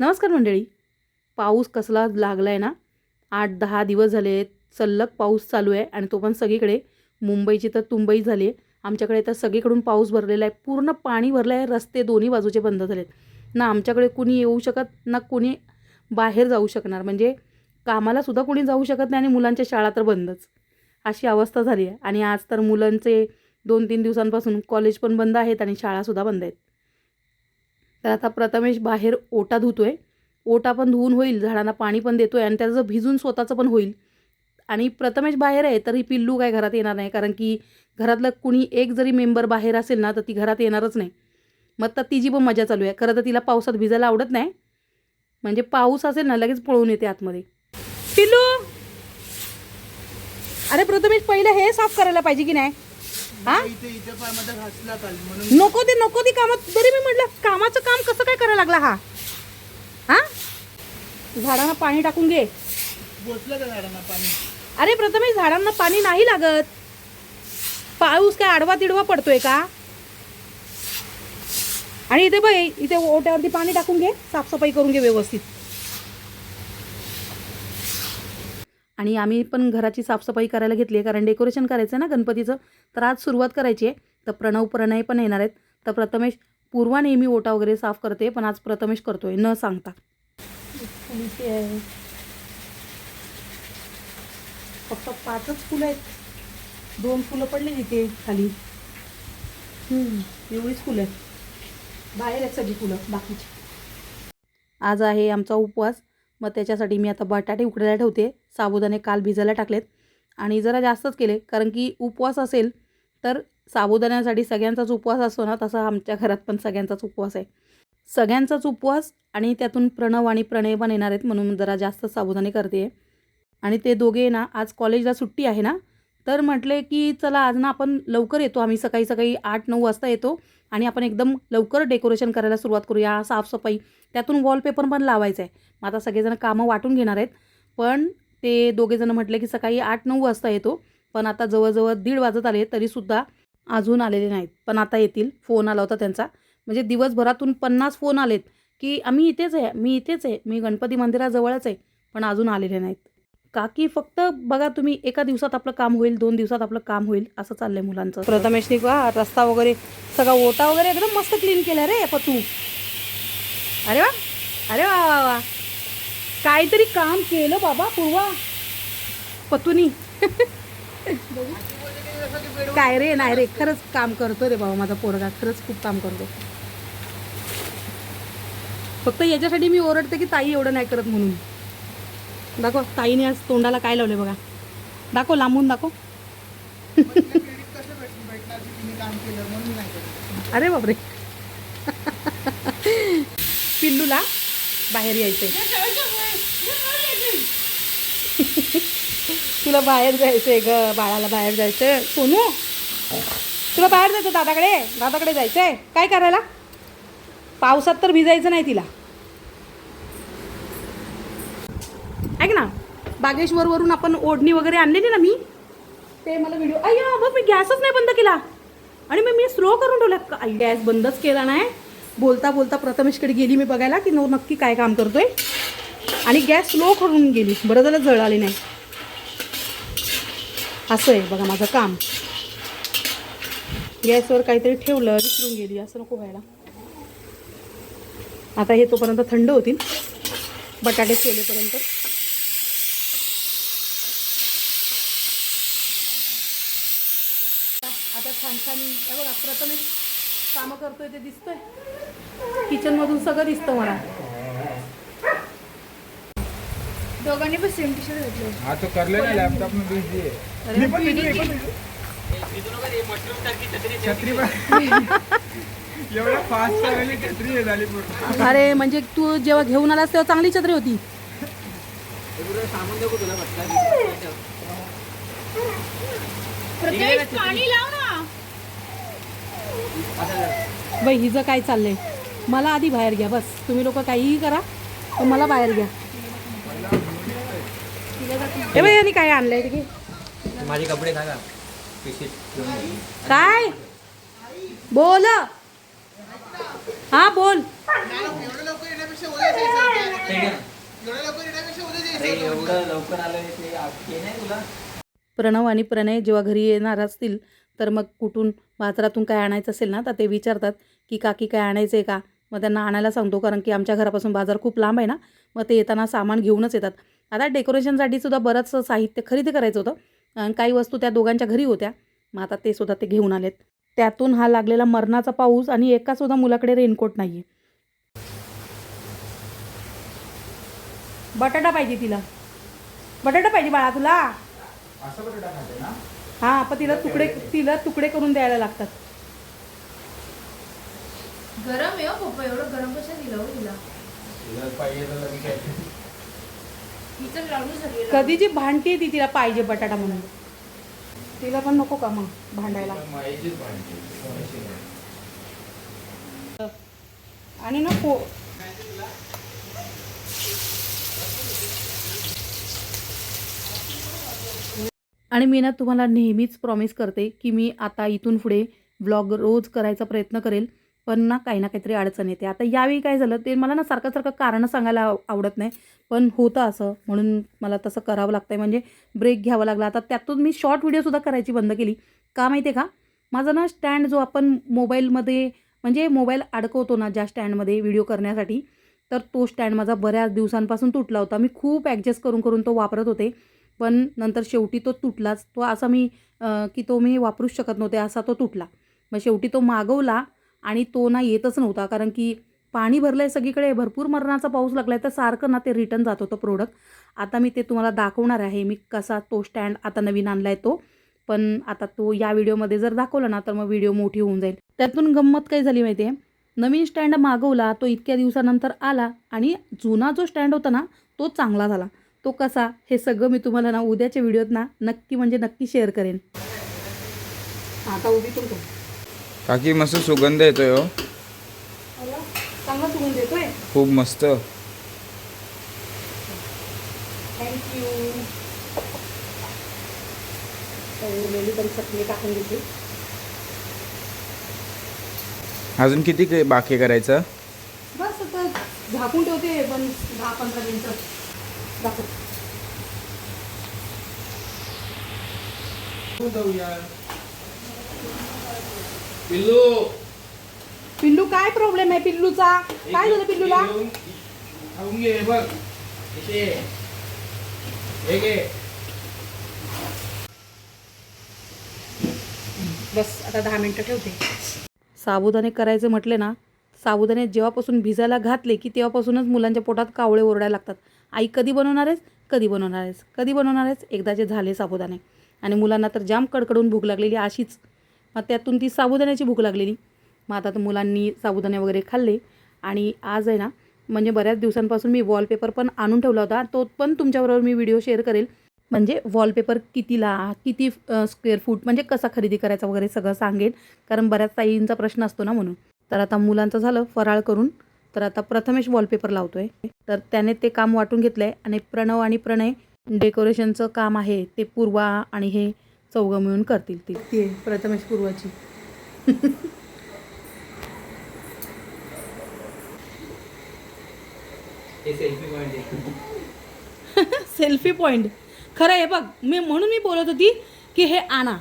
नमस्कार मंडळी. पाऊस कसला लागला आहे ना? आठ दहा दिवस झाले आहेत. पाऊस चालू आहे आणि तो पण सगळीकडे मुंबईची तर तुंबई झाली आहे. आमच्याकडे तर सगळीकडून पाऊस भरलेला आहे. पूर्ण पाणी भरलं आहे रस्ते दोन्ही बाजूचे बंद झालेत. ना आमच्याकडे कुणी येऊ शकत ना कुणी बाहेर जाऊ शकणार. म्हणजे कामालासुद्धा कुणी जाऊ शकत नाही आणि मुलांच्या शाळा तर बंदच. अशी अवस्था झाली आहे. आणि आज तर मुलांचे दोन तीन दिवसांपासून कॉलेज पण बंद आहेत आणि शाळासुद्धा बंद आहेत. तर आता प्रथमेश बाहेर ओटा धुतोय. ओटा पण धुवून होईल झाडांना पाणी पण देतोय आणि त्याचं भिजून स्वतःचं पण होईल. आणि प्रथमेश बाहेर आहे तरी पिल्लू काय घरात येणार नाही कारण की घरातलं कुणी एक जरी मेंबर बाहेर असेल ना तर ती घरात येणारच नाही. मग तर तिची पण मजा चालू आहे. खरं तर तिला पावसात भिजायला आवडत नाही. म्हणजे पाऊस असेल ना लगेच पळून येते आतमध्ये. पिल्लू! अरे प्रथमेश पहिलं हे साफ करायला पाहिजे की नाही? हा? नको ते नको ती कामात. तरी मी म्हटलं कामाचं काम कसं काय करायला लागला हा? हा? झाडांना पाणी टाकून घे. अरे प्रथमेश झाडांना पाणी नाही लागत. पाऊस काय आडवा तिडवा पडतोय का? आणि इथे बघ इथे ओट्यावरती पाणी टाकून घे. साफसफाई करून घे व्यवस्थित. आणि आम्ही पण घराची साफसफाई करायला घेतली आहे कारण डेकोरेशन करायचं आहे ना गणपतीचं तर आज सुरुवात करायची आहे. तर प्रणव प्रणय पण येणार आहेत. तर प्रथमेश पूर्वा नेहमी ओटा वगैरे साफ करते पण आज प्रथमेश करतोय न सांगता. फक्त पाचच फुलं आहेत. दोन फुलं पडले इथे खाली. एवढीच फुलं आहेत. बाहेर आहेत सगळी फुलं बाकीची. आज आहे आमचा उपवास. मग त्याच्यासाठी मी आता बटाटे उकडायला ठेवते. साबुदाणे काल भिजायला टाकलेत. आणि जरा जास्तच केले. कारण की उपवास असेल तर साबुदाण्यासाठी सगळ्यांचाच उपवास असतो ना तसा आमच्या घरात पण सगळ्यांचाच उपवास आहे. सगळ्यांचाच उपवास आणि त्यातून प्रणव आणि प्रणय पण येणार आहेत म्हणून जरा जास्त साबुदाणे करते आणि ते दोघे ना आज कॉलेजला सुट्टी आहे ना तर म्हटले की चला आज ना आपण लवकर येतो. आम्ही सकाळी सकाळी आठ नऊ वाजता येतो आणि आपण एकदम लवकर डेकोरेशन करायला सुरुवात करूया. साफसफाई. त्यातून वॉलपेपर पण लावायचं आहे मग आता सगळेजण कामं वाटून घेणार आहेत. पण ते दोघेजण म्हटले की सकाळी आठ नऊ वाजता येतो. पण आता जवळजवळ दीड वाजत आले तरीसुद्धा अजून आलेले नाहीत. पण आता येतील. फोन आला होता त्यांचा. म्हणजे दिवसभरातून पन्नास फोन आलेत की आम्ही इथेच आहे. मी इथेच आहे. मी गणपती मंदिराजवळच आहे. पण अजून आलेले नाहीत. काकी फक्त बघा तुम्ही एका दिवसात आपलं काम होईल दोन दिवसात आपलं काम होईल असं चाललंय मुलांचं. प्रथमेशनी वा रस्ता वगैरे सगळा ओटा वगैरे एकदम मस्त क्लीन केला रे पतू अरे वा अरे वा वा वा. काहीतरी काम केलं बाबा पूर्वा. पतूनी. काय रे नाही रे खरंच काम करतो रे बाबा माझा पोरगा खरंच खूप काम करतो फक्त याच्यासाठी मी ओरडते की ताई एवढं नाही करत म्हणून. दाखव ताईने आज तोंडाला काय लावले बघा. दाखव लांबून दाखव. अरे बापरे. पिल्लूला बाहेर यायचंय. तुला बाहेर जायचंय ग बाळाला बाहेर जायचंय. सोनू तुला बाहेर जायचं दादाकडे? दादाकडे जायचंय. काय करायला? पावसात तर भिजायचं नाही तिला. ऐक ना बागेश्वरवरून आपण ओढणी वगैरे आणलेली ना मी ते मला व्हिडिओ अय्या बघ मी गॅसच नाही बंद केला. आणि मग मी स्लो करून ठेवला. गॅस बंदच केला नाही. बोलता बोलता प्रथमेशकडे गेली मी बघायला की नो नक्की काय काम करतोय. आणि गॅस स्लो करून गेली. बरं झालं जळाली नाही. असं आहे बघा माझं काम. गॅसवर काहीतरी ठेवलं विसरून गेली. असं नको व्हायला. आता हे तोपर्यंत थंड होतील. बटाटे केलेपर्यंत हे बघा प्रथमेश कामं करतोय ते दिसतंय. किचन मधून सगळं दिसतं मला. दोघांनी पण सेम टी शर्ट घातले हाँ तो कर लेना लैपटॉप में भेज दिए अरे पण. छत्री फास्ट छत्री झाली म्हणजे तू जेव्हा घेऊन आलास तेव्हा चांगली छत्री होती. प्रत्येक पाणी लाव ना. बाई हिचं काय चाललंय? मला आधी बाहेर घ्या बस. तुम्ही लोक काहीही करा पण मला बाहेर घ्या. हे बाई यांनी काय आणलंय घे. माझे कपडे घाला. काय? बोल. हा बोल. प्रणव आणि प्रणय जेव्हा घरी येणार असतील तर मग कुठून बाजारातून काय आणायचं असेल ना तर ते विचारतात की काकी काय आणायचं आहे का? मग त्यांना आणायला सांगतो कारण की आमच्या घरापासून बाजार खूप लांब आहे ना मग ते येताना सामान घेऊनच येतात. आता डेकोरेशनसाठी सुद्धा बरंचसं साहित्य खरेदी करायचं होतं आणि काही वस्तू त्या दोघांच्या घरी होत्या. मग आता ते सुद्धा ते घेऊन आलेत. त्यातून हा लागलेला मरणाचा पाऊस आणि एका सुद्धा मुलाकडे रेनकोट नाही आहे बटाटा पाहिजे तिला. बटाटा पाहिजे बाळा तुला. असं बटाटा खाते ना? हा पण तिला तुकडे तिला तुकडे करून द्यायला लागतात. गरम आहे हो पप्पा एवढं गरम कसं दिलं हो तिला? तर लावली सगळी कधीची भांडती ती तिला पाहिजे बटाटा म्हणून. तिला पण नको का मग भांडायला. आणि ना पो आणि मी ना तुम्हाला नेहमीच प्रॉमिस करते की मी आता इथून पुढे ब्लॉग रोज करायचा प्रयत्न करेल पण ना काही ना काहीतरी अडचण येते. आता यावेळी काय झालं ते मला ना सारखं सारखं कारणं सांगायला आवडत नाही पण होतं असं. म्हणून मला तसं करावं लागतं आहे म्हणजे ब्रेक घ्यावा लागला. आता त्यातून मी शॉर्ट व्हिडिओसुद्धा करायची बंद केली. का माहिती आहे का? माझा ना स्टँड जो आपण मोबाईलमध्ये म्हणजे मोबाईल अडकवतो ना ज्या स्टँडमध्ये व्हिडिओ करण्यासाठी तर तो स्टँड माझा बऱ्याच दिवसांपासून तुटला होता. मी खूप ॲडजस्ट करून करून तो वापरत होते. पण नंतर शेवटी तो तुटलाच. तो असा मी की तो मी वापरूच शकत नव्हते असा तो तुटला. मग शेवटी तो मागवला आणि तो ना येतच नव्हता. कारण की पाणी भरलं आहे सगळीकडे भरपूर मरणाचा पाऊस लागला आहे तर सारखं ना ते रिटर्न जात होतं प्रोडक्ट आता मी ते तुम्हाला दाखवणार आहे मी कसा तो स्टँड आता नवीन आणला आहे तो. पण आता तो या व्हिडिओमध्ये जर दाखवला ना तर मग व्हिडिओ मोठी होऊन जाईल. त्यातून गंमत काय झाली माहिती आहे नवीन स्टँड मागवला तो इतक्या दिवसानंतर आला आणि जुना जो स्टँड होता ना तो चांगला झाला. तो कसा? हे सगळं मी तुम्हाला ना उद्याच्या व्हिडिओत ना नक्की म्हणजे नक्की शेअर करेन. आता उभी तुमको काकी मस्त सुगंध येतोय हो. चांगला खूप मस्त. थँक्यू अजून किती के- बाकी करायचं? बस आता झाकून ठेवते पण दहा पंधरा मिनटं. पिल्लू. पिल्लू काय प्रॉब्लेम आहे पिल्लूचा? काय झालं पिल्लूला? खाऊन घे बघ. इथे. हे घे. बस आता दहा मिनटं ठेवते. साबुदाणे करायचे म्हटले ना साबुदाणे जेव्हापासून भिजायला घातले की तेव्हापासूनच मुलांच्या पोटात कावळे ओरडायला लागतात. आई कधी बनवणार आहेस? कधी बनवणार आहेस? कधी बनवणार आहेस? एकदाचे झाले साबुदाणे. आणि मुलांना तर जाम कडकडून भूक लागलेली अशीच. मग त्यातून ती साबुदाण्याची भूक लागलेली. मग आता तर मुलांनी साबुदाणे वगैरे खाल्ले. आणि आज आहे ना म्हणजे बऱ्याच दिवसांपासून मी वॉलपेपर पण आणून ठेवला होता. तो पण तुमच्याबरोबर मी व्हिडिओ शेअर करेल. म्हणजे वॉलपेपर कितीला किती स्क्वेअर फूट म्हणजे कसा खरेदी करायचा वगैरे सगळं सांगेन. कारण बऱ्याच ताईंचा प्रश्न असतो ना म्हणून. तर आता मुलांचं झालं फराळ करून. तर आता प्रथमेश वॉलपेपर लावतोय. तर त्याने ते काम वाटून घेतलंय आणि प्रणव आणि प्रणय डेकोरेशनचं काम आहे ते पूर्वा आणि हे चौघं मिळून करतील ती. ती प्रथमेश पूर्वाची. आहे. सेल्फी पॉईंट खरं आहे बघ मी म्हणून मी बोलत होती की हे आणा.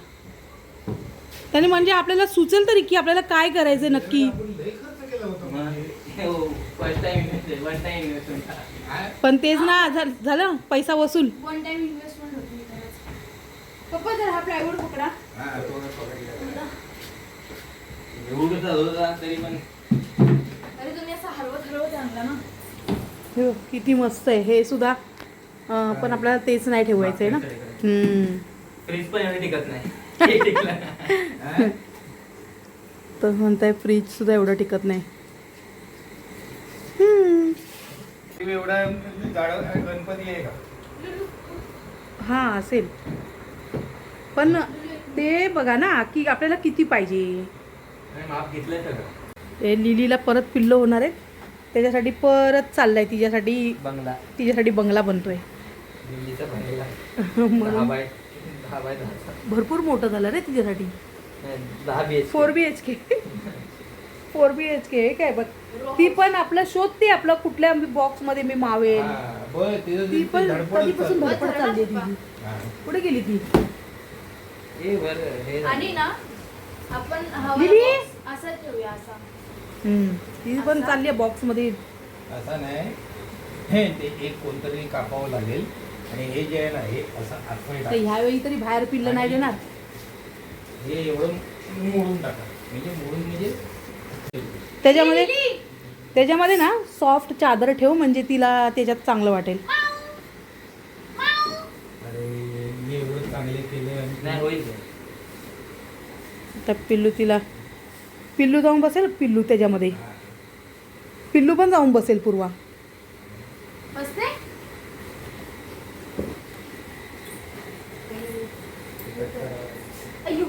त्याने म्हणजे आपल्याला सुचेल तरी की आपल्याला काय करायचं नक्की. First time investment first time investment पण तेच ना झालं पैसा वसूल. वन टाइम इन्व्हेस्टमेंट होती खरंच. पप्पा जर हा प्लायवूड पकडा. हे किती मस्त आहे. हे सुद्धा पण आपल्याला तेच नाही ठेवायचं आहे ना हम्म. टिकत नाही. हे. तर म्हणताय फ्रीज सुद्धा एवढं टिकत नाही. हम्म. एवढा झाड गणपती आहे का? हा असेल. पण ते बघा ना की आपल्याला किती पाहिजे? लिलीला परत पिल्लं होणार आहे. त्याच्यासाठी परत चाललंय तिच्यासाठी बंगला. तिच्यासाठी बंगला बनतोय. म्हणून बाय दहा भरपूर मोठं झालं रे तिच्यासाठी. दहा B H four B H K four B H K काय बघ. ती पण आपलं शोधते आपलं कुठल्या बॉक्समध्ये मी मावेल बरं, ती पण कधीपासून. धडपड चालली आहे तिची. कुठे गेली ती? ए बरं हे आणि ना आपण हवा दीदी? box असा ठेवूया असा. हम्म. ती पण चालली आहे बॉक्समध्ये. असं नाही. हे ते एक कोणतरी कापावं लागेल. आणि हे जे आहे ना हे असं आतमध्ये तर. ह्यावेळी तरी बाहेर पिल्लं नाही देणार? हे एवढं मोडून टाका म्हणजे मोडून म्हणजे त्याच्यामध्ये त्याच्यामध्ये ना सॉफ्ट चादर ठेव म्हणजे तिला त्याच्यात चांगलं वाटेल. अरे मी एवढं चांगले केले आणि नाही होईल ते. तर पिल्लू तिला पिल्लू जाऊन बसेल? पिल्लू त्याच्यामध्ये. पिल्लू पण जाऊन बसेल पूर्वा. बसते अय्यो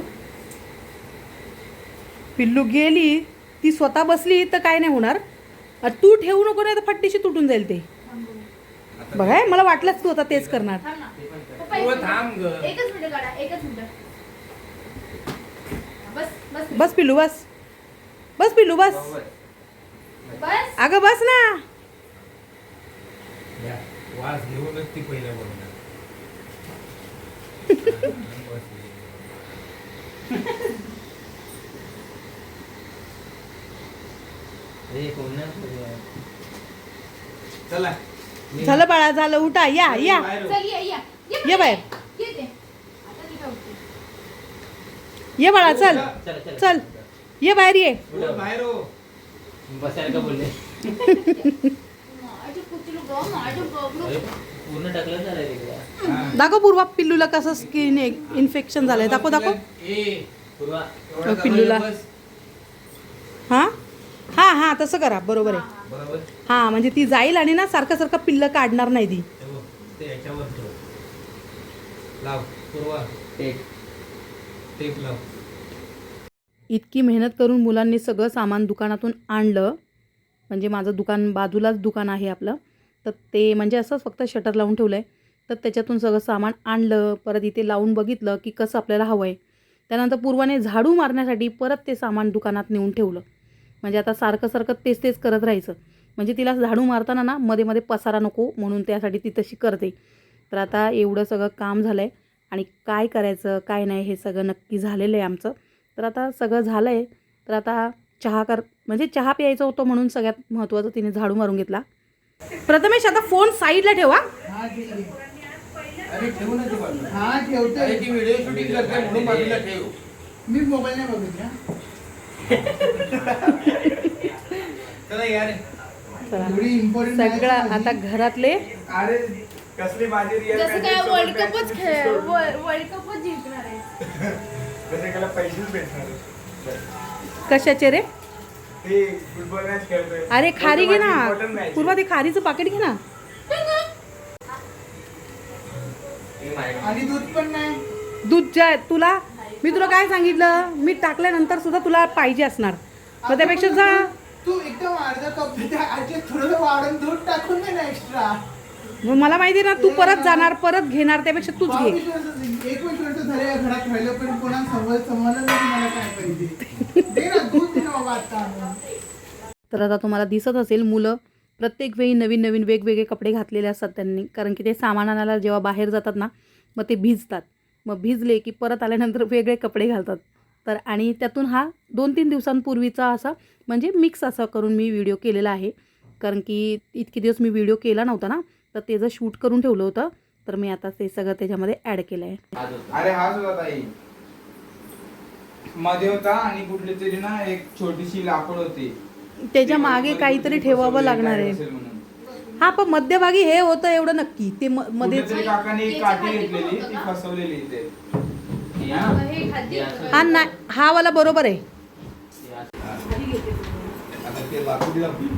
पिल्लू गेली ती स्वतः बसली तर काय नाही होणार. अ, तू ठेवू नको नाही तर फट्टीशी तुटून जाईल ते. बघाय मला वाटलंच तू आता तेच करणार. मिनिट. बस बस बस पिल्लू बस. बस पिल्लू बस. अगं बस ना. या, वास घेऊनच ती पहिल्या बोलणार हे कोण नाही करूया. चला. झालं बाळा झालं. उठा या या. ये या. ये बाहेर. ये बाळा चल चल. ये बाहेर ये. बाहेर हो. बसायला बोलले. दाखव पूर्वा पिल्लूला कसं स्किन इन्फेक्शन झालंय. दाखव दाखव. ए पूर्वा एवढं पिल्लूला. हा हा हा तसं करा बरोबर आहे. बरोबर. हा म्हणजे ती जाईल आणि ना सारखं सारखं पिल्लं काढणार नाही ती. हे बघ, ते याच्यावर ठेव. लाव पूर्वा. टेक टेप लाव. इतकी मेहनत करून मुलांनी सगळं सामान दुकानातून आणलं म्हणजे माझं दुकान बाजूलाच दुकान आहे आपलं तर ते म्हणजे असंच फक्त शटर लावून ठेवलं आहे तर त्याच्यातून सगळं सामान आणलं परत इथे लावून बघितलं की कसं आपल्याला हवं आहे त्यानंतर पूर्वाने झाडू मारण्यासाठी परत ते सामान दुकानात नेऊन ठेवलं. म्हणजे आता सारखं सारखं तेच तेच करत राहायचं. म्हणजे तिला झाडू मारताना ना मध्ये मध्ये पसारा नको म्हणून त्यासाठी ती तशी करते. तर आता एवढं सगळं काम झालं आहे आणि काय करायचं काय नाही हे सगळं नक्की झालेलं आहे आमचं. तर आता सगळं झालं आहे तर आता चहा कर म्हणजे चहा प्यायचा होतो म्हणून सगळ्यात महत्त्वाचं तिने झाडू मारून घेतला. प्रथमेश आता फोन साईडला ठेवा. हा. हा मी मोबाईल नाही बघितला सगळं आता घरातले. अरे कसली माझी रिअल जसं काय वर्ल्ड कपच खेळ वर्ल्ड कपच जिंकणार आहे. कशाचे रे? ते फुटबॉल मॅच खेळतोय. अरे खारी घे ना. पूर्वा ते खारीचं पाकिट घे ना. हे आणि दूध पण नाही. दूध जे तुला मी तुला काय सांगितलं? मीठ टाकल्यानंतर सुद्धा तुला पाहिजे असणार. मग त्यापेक्षा जा. तू एकदम अर्धा कप थोडं वाढून दूध टाकून दे ना एक्स्ट्रा मग मला माहिती आहे ना तू परत जाणार परत घेणार त्यापेक्षा तूच घे. बावीस वर्ष एकवीस वर्ष झाले या घरात राहिलं पण कोणा समज समजलं नाही मला काय पाहिजे. दे ना दूध दे ना बाबा आता. आणून. तर आता तुम्हाला दिसत असेल मुलं प्रत्येक वेळी नवीन नवीन वेगवेगळे कपडे घातलेले असतात त्यांनी. कारण की ते सामान आणायला जेव्हा बाहेर जातात ना मग ते भिजतात. मग भिजले की परत आल्यानंतर वेगळे कपडे घालतात. तर आणि त्यातून हा दोन तीन दिवसांपूर्वीचा असा म्हणजे मिक्स असा करून मी व्हिडिओ केलेला आहे. कारण की इतके दिवस मी व्हिडिओ केला नव्हता ना तर त्याचं शूट करून ठेवलं होतं तर मी आता ते सगळं त्याच्यामध्ये ॲड केलं आहे. अरे हाच होता ताई. मध्ये होता आणि कुठली तरी ना एक छोटीशी लाकूड होती. त्याच्यामागे काहीतरी ठेवावं लागणार आहे. हा पण मध्यभागी हे होतं एवढं नक्की. ते म- मध्ये कुठेतरी काकाने एक काठी घेतलेली ती फसवलेली इथे. हे हा. हे हे हा नाही हा वाला बरोबर आहे. हे असं. आता ते लाकूड लाकूड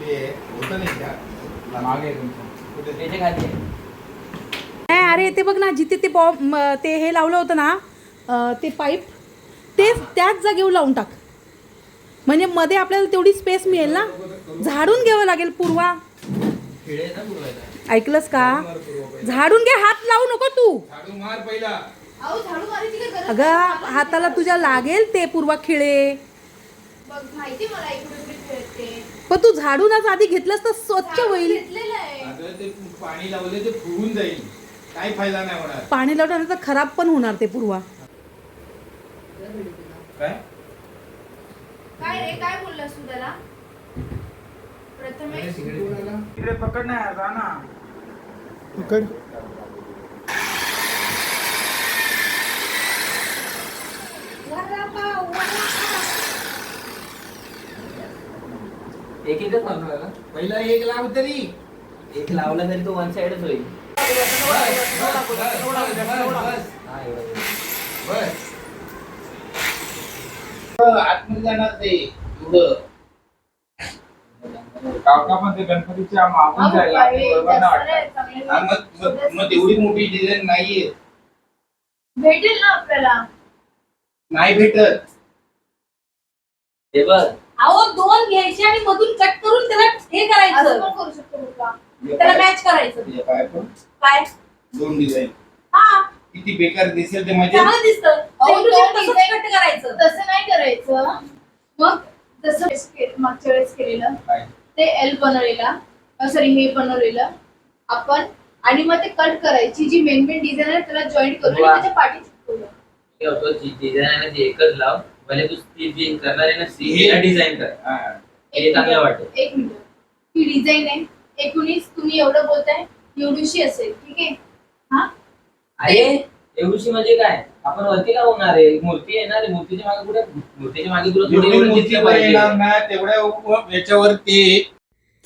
ते होतं नाही का? मागे तुमचं. कुठे त्याचे खाली आहे. नाही अरे ते बघ ना जिथे ते बॉम्ब ते हे लावलं होतं ना अं, ते पाईप तेच त्याच जागेवर लावून टाक. म्हणजे मध्ये आपल्याला तेवढी स्पेस मिळेल ना? झाडून घ्यावं लागेल पूर्वा. ऐकलंस का? झाडून घे हात लावू नको तू. झाडू मार पहिला अहो झाडू मारायची काय गरज अगं हाताला तुझ्या लागेल ते पूर्वा खिळे. पण तू झाडून आज आधी घेतलंस तर स्वच्छ होईल. घेतलेलं आहे. अगं ते पाणी लावले ते फुगून जाईल. काही फायदा नाही होणार. पाणी लावल्यानंतर खराब पण होणार ते पूर्वा. काय? काय रे काय बोललास तू त्याला? प्रथमेश? इकडे पकड नाही आता ना. पकड. एक एकच पहिला एक लाव तरी. एक लावला तरी तो वन साइडच होईल. बस. आतमध्ये जाणार ते एवढं. काका पण ते गणपतीच्या मागून जायला ते बरोबर नाही वाटत हा, मग मग- मग तेवढी मोठी डिझाईन नाहीये. भेटेल ना आपल्याला? नाही भेटत. ते बघ. अहो दोन घ्यायचे आणि मधून कट करून त्याला हे असं करायचं पण करू शकतो पप्पा त्याला मॅच करायचं. हे काय पण? काय? दोन डिझाईन हा. किती बेकार दिसेल ते म्हणजे चांगलं दिसतं. अहो, Same to दोन same तसंच design- कट करायचं. तसं नाही करायचं. मग वेळेस के- मागच्या वेळेस केलेलं काय? ते एल बनवलेला सॉरी हे बनवलेलं आपण. आणि मग ते कट करायची जी मेन मेन डिझाईन आहे त्याला जॉईंट करून वा. त्याच्या पाठी चिटकवलं होतो डिझाईन आहे ना ती एकच लाव. भले तू ती जी करणार आहे ना सी डिझाईन कर. हा. हे चांगलं वाटेल. एक मिनिट. ही डिझाईन आहे एकोणीस तुम्ही एवढं बोलताय एवढीशी असेल ठीक आहे? हा? अरे एवढीशी म्हणजे काय? आपण वरती लावणार आहे. मूर्ती येणार आहे. मूर्तीच्या मागे कुठे? मूर्तीच्या मागे तुला जेवढी मूर्ती. येणार तेवढ्या उ- याच्यावर ते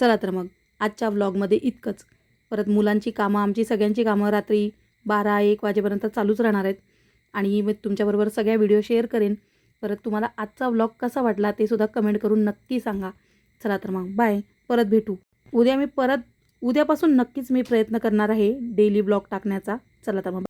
चला तर मग आजच्या व्लॉगमध्ये इतकंच. परत मुलांची कामं आमची सगळ्यांची कामं रात्री बारा एक वाजेपर्यंत चालूच राहणार आहेत. आणि मी तुमच्याबरोबर सगळ्या व्हिडिओ शेअर करेन. परत तुम्हाला आजचा व्लॉग कसा वाटला ते सुद्धा कमेंट करून नक्की सांगा. चला तर मग बाय परत भेटू. उद्या मी परत उद्यापासून नक्कीच मी प्रयत्न करणार आहे डेली ब्लॉग टाकण्याचा. चला तर मग